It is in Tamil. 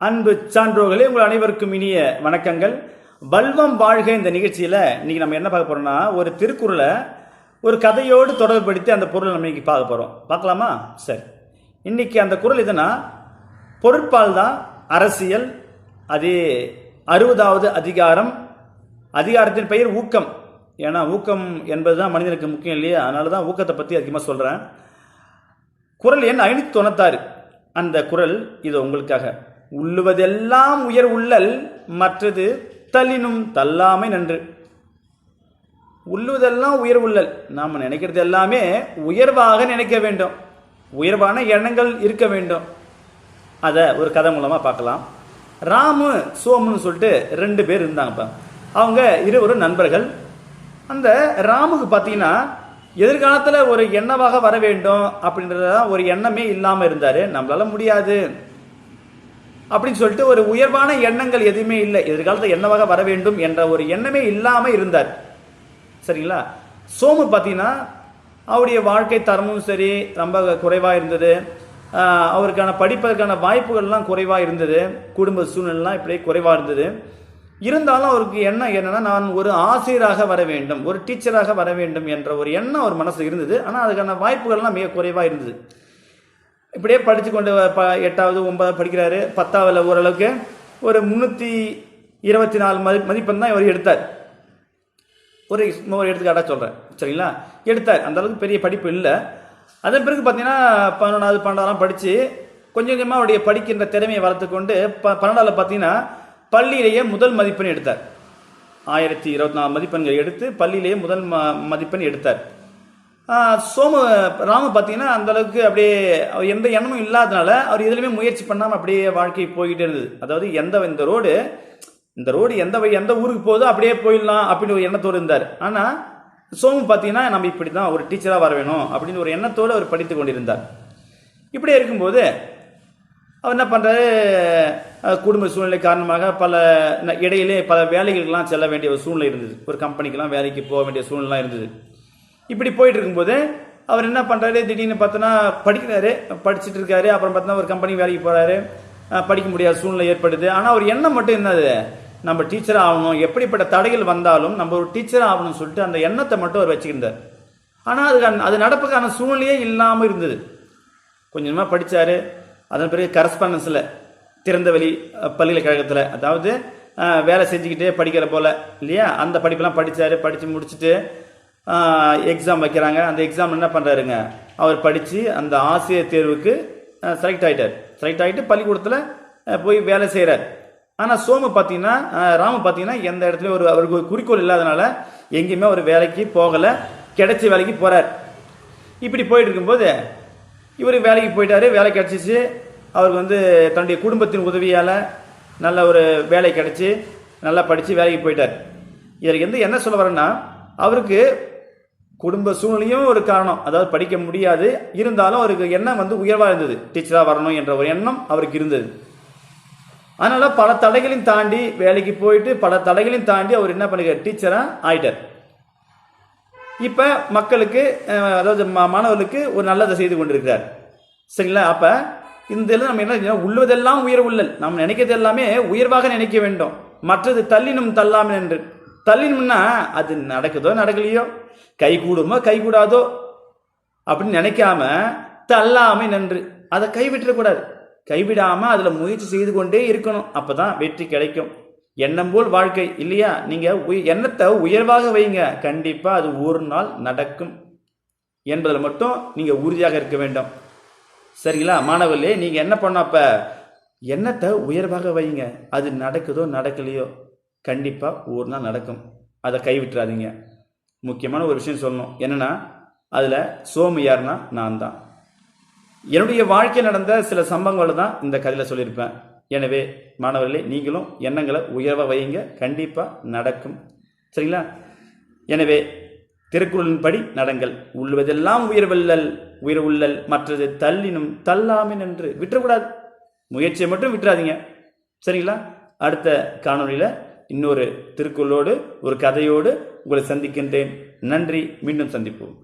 அன்பு சான்றோர்களே உங்கள் அனைவருக்கும் இனிய வணக்கங்கள். வல்வம் வாழ்க இந்த நிகழ்ச்சியில் இன்றைக்கி நம்ம என்ன பார்க்க போகிறோம்னா ஒரு திருக்குறளை ஒரு கதையோடு தொடர்புபடுத்தி அந்த பொருளை நம்ம இன்னைக்கு பார்க்க போகிறோம் பார்க்கலாமா? சரி. இன்னைக்கு அந்த குறள் எதுனா பொருட்பால் தான் அரசியல் அது அறுபதாவது அதிகாரம் அதிகாரத்தின் பெயர் ஊக்கம். ஏன்னா ஊக்கம் என்பது தான் மனிதனுக்கு முக்கியம் இல்லையா? அதனால தான் ஊக்கத்தை பற்றி அதிகமாக சொல்கிறேன் குரல் எண் ஐநூற்றி தொண்ணூத்தாறு. அந்த குரல் இது உங்களுக்காக. உள்ளுவதெல்லாம் உயர் உள்ளல் மற்றது தள்ளினும் தள்ளாமை நன்று. உள்ளுவதெல்லாம் உயர் உள்ளல். நாம் நினைக்கிறது எல்லாமே உயர்வாக நினைக்க வேண்டும். உயர்வான எண்ணங்கள் இருக்க வேண்டும். அதை ஒரு கதை மூலமாக பார்க்கலாம். ராமு சோமுன்னு சொல்லிட்டு ரெண்டு பேர் இருந்தாங்கப்பா. அவங்க இருவரும் நண்பர்கள். அந்த ராமுக்கு பார்த்தீங்கன்னா எதிர்காலத்தில் ஒரு எண்ணமாக வர வேண்டும் அப்படின்றத ஒரு எண்ணமே இல்லாமல் இருந்தார். நம்மளால முடியாது. அப்படின்னு சொல்லிட்டு ஒரு உயர்வான எண்ணங்கள் எதுவுமே இல்லை. எதிர்காலத்தில் என்னவாக வர வேண்டும் என்ற ஒரு எண்ணமே இல்லாமல் இருந்தார். சரிங்களா? சோமு பார்த்தீங்கன்னா அவருடைய வாழ்க்கை தரமும் சரி ரொம்ப குறைவாக இருந்தது. அவருக்கான படிப்பதற்கான வாய்ப்புகள்லாம் குறைவாக இருந்தது. குடும்ப சூழ்நிலைலாம் இப்படியே குறைவாக இருந்தது. இருந்தாலும் அவருக்கு எண்ணம் என்னன்னா நான் ஒரு ஆசிரியராக வர வேண்டும் ஒரு டீச்சராக வர வேண்டும் என்ற ஒரு எண்ணம் அவர் மனசு இருந்தது. ஆனால் அதுக்கான வாய்ப்புகள்லாம் மிக குறைவாக இருந்தது. இப்படியே படித்து கொண்டு ப எட்டாவது ஒன்பதாவது படிக்கிறாரு. பத்தாவதுல ஓரளவுக்கு ஒரு முந்நூற்றி இருபத்தி நாலு மதி மதிப்பெண் தான் இவர் எடுத்தார். ஒரு ஒரு எடுத்துக்காட்டாக சொல்கிறேன் சரிங்களா? எடுத்தார். அந்த அளவுக்கு பெரிய படிப்பு இல்லை. அதன் பிறகு பார்த்தீங்கன்னா பன்னெண்டாவது பன்னெண்டாவதுலாம் படித்து கொஞ்சம் கொஞ்சமாக அவருடைய படிக்கின்ற திறமையை வளர்த்துக்கொண்டு ப பன்னெண்டாவில் பார்த்தீங்கன்னா பள்ளியிலேயே முதல் மதிப்பெண் எடுத்தார். ஆயிரத்தி இருபத்தி நாலு மதிப்பெண்கள் எடுத்து பள்ளியிலேயே முதல் ம மதிப்பெண் எடுத்தார். சோமு ராமு பார்த்தீங்கன்னா அந்த அளவுக்கு அப்படியே எந்த எண்ணமும் இல்லாதனால அவர் எதுலையுமே முயற்சி பண்ணாமல் அப்படியே வாழ்க்கை போய்கிட்டே இருந்தது. அதாவது எந்த இந்த ரோடு இந்த ரோடு எந்த எந்த ஊருக்கு போகுதோ அப்படியே போயிடலாம் அப்படின்னு ஒரு எண்ணத்தோடு இருந்தார். ஆனால் சோமு பார்த்தீங்கன்னா நம்ம இப்படி தான் ஒரு டீச்சராக வர வேணும் அப்படின்னு ஒரு எண்ணத்தோடு அவர் படித்து கொண்டிருந்தார். இப்படியே இருக்கும்போது அவர் என்ன பண்ணுறாரு குடும்ப சூழ்நிலை காரணமாக பல இடையிலே பல வேலைகளுக்கெல்லாம் செல்ல வேண்டிய ஒரு சூழ்நிலை இருந்தது. ஒரு கம்பெனிக்கெல்லாம் வேலைக்கு போக வேண்டிய சூழ்நிலாம் இருந்தது. இப்படி போயிட்டு இருக்கும்போது அவர் என்ன பண்ணுறாரு திடீர்னு பார்த்தோன்னா படிக்கிறாரு படிச்சுட்டு இருக்காரு அப்புறம் பார்த்தோன்னா ஒரு கம்பெனி வேலைக்கு போகிறாரு படிக்க முடியாத சூழ்நிலை ஏற்படுது. ஆனால் அவர் எண்ணம் மட்டும் என்னது? நம்ம டீச்சர் ஆகணும். எப்படிப்பட்ட தடைகள் வந்தாலும் நம்ம ஒரு டீச்சர் ஆகணும்னு சொல்லிட்டு அந்த எண்ணத்தை மட்டும் அவர் வச்சுக்கிருந்தார். ஆனால் அதுக்கு அது நடப்புக்கான சூழ்நிலையே இல்லாமல் இருந்தது. கொஞ்சமாக படித்தார் அதன் பிறகு கரஸ்பாண்டன்ஸில் திறந்தவெளி பல்கலைக்கழகத்தில் அதாவது வேலை செஞ்சுக்கிட்டே படிக்கிற போல் இல்லையா? அந்த படிப்பெல்லாம் படித்தார் படித்து முடிச்சுட்டு எக்ஸாம் வைக்கிறாங்க. அந்த எக்ஸாம் என்ன பண்ணுறாருங்க அவர் படித்து அந்த ஆசிரியர் தேர்வுக்கு செலக்ட் ஆகிட்டார் செலக்ட் ஆகிட்டு பள்ளிக்கூடத்தில் போய் வேலை செய்கிறார் ஆனால் சோமு பார்த்தீங்கன்னா ராமு பார்த்தீங்கன்னா எந்த இடத்துலையும் ஒரு அவருக்கு ஒரு குறிக்கோள் இல்லாதனால எங்கேயுமே ஒரு வேலைக்கு போகலை. கிடைச்ச வேலைக்கு போகிறார் இப்படி போயிட்டு இருக்கும்போது இவர் வேலைக்கு போயிட்டார். வேலை கிடச்சிச்சு. அவருக்கு வந்து தன்னுடைய குடும்பத்தின் உதவியால் நல்ல ஒரு வேலை கிடச்சி நல்லா படித்து வேலைக்கு போயிட்டார். இதற்கு வந்து என்ன சொல்ல வரேன்னா அவருக்கு குடும்ப சூழ்நிலையும் ஒரு காரணம். அதாவது படிக்க முடியாது. இருந்தாலும் அவருக்கு எண்ணம் வந்து உயர்வாக இருந்தது. டீச்சராக வரணும் என்ற ஒரு எண்ணம் அவருக்கு இருந்தது. அதனால் பல தடைகளையும் தாண்டி வேலைக்கு போயிட்டு பல தடைகளையும் தாண்டி அவர் என்ன பண்ணுறார் டீச்சராக ஆயிட்டார். இப்போ மக்களுக்கு அதாவது மா- மாணவர்களுக்கு ஒரு நல்லதை செய்து கொண்டிருக்கிறார். சரிங்களா? அப்போ இந்த இதுல நம்ம என்ன உள்ளதெல்லாம் உயர் உள்ளல் நம்ம நினைக்கிறது எல்லாமே உயர்வாக நினைக்க வேண்டும். மற்றது தள்ளினும் தள்ளாமல் என்று தள்ளினோம்னா அது நடக்குதோ நடக்கலையோ? கை கூடுமோ கை கூடாதோ அப்படின்னு நினைக்காம தள்ளாமை நன்று. அதை கைவிட்டுறக்கூடாது கைவிடாமல் அதில் முயற்சி செய்து கொண்டே இருக்கணும். அப்போ தான் வெற்றி கிடைக்கும். எண்ணம் போல் வாழ்க்கை இல்லையா? நீங்கள் உய- எண்ணத்தை உயர்வாக வைங்க. கண்டிப்பாக அது ஒரு நாள் நடக்கும் என்பதில் மட்டும் நீங்கள் உறுதியாக இருக்க வேண்டும். சரிங்களா? மாணவர்களே நீங்கள் என்ன பண்ண அப்ப? எண்ணத்தை உயர்வாக வைங்க. அது நடக்குதோ நடக்கலையோ? கண்டிப்பாக ஒரு நாள் நடக்கும். அதை கைவிட்டுறாதீங்க. முக்கியமான ஒரு விஷயம் சொல்லணும். என்னன்னா அதில் சோமு யாருன்னா நான் தான். என்னுடைய வாழ்க்கையில் நடந்த சில சம்பவங்களை தான் இந்த கதையில் சொல்லியிருப்பேன். எனவே மாணவர்களே நீங்களும் எண்ணங்களை உயர்வாக வையுங்க. கண்டிப்பாக நடக்கும். சரிங்களா? எனவே திருக்குறளின் படி நடங்கள். உள்ளுவதெல்லாம் உயர்வல்லல் உயிர் உள்ளல் மற்றது தள்ளினும் தள்ளாமின் என்று விட்டுறக்கூடாது. முயற்சியை மட்டும் விட்டுறாதீங்க. சரிங்களா? அடுத்த காணொளியில் இன்னொரு திருக்குறளோடு ஒரு கதையோடு உங்களை சந்திக்கின்றேன். நன்றி மீண்டும் சந்திப்போம்.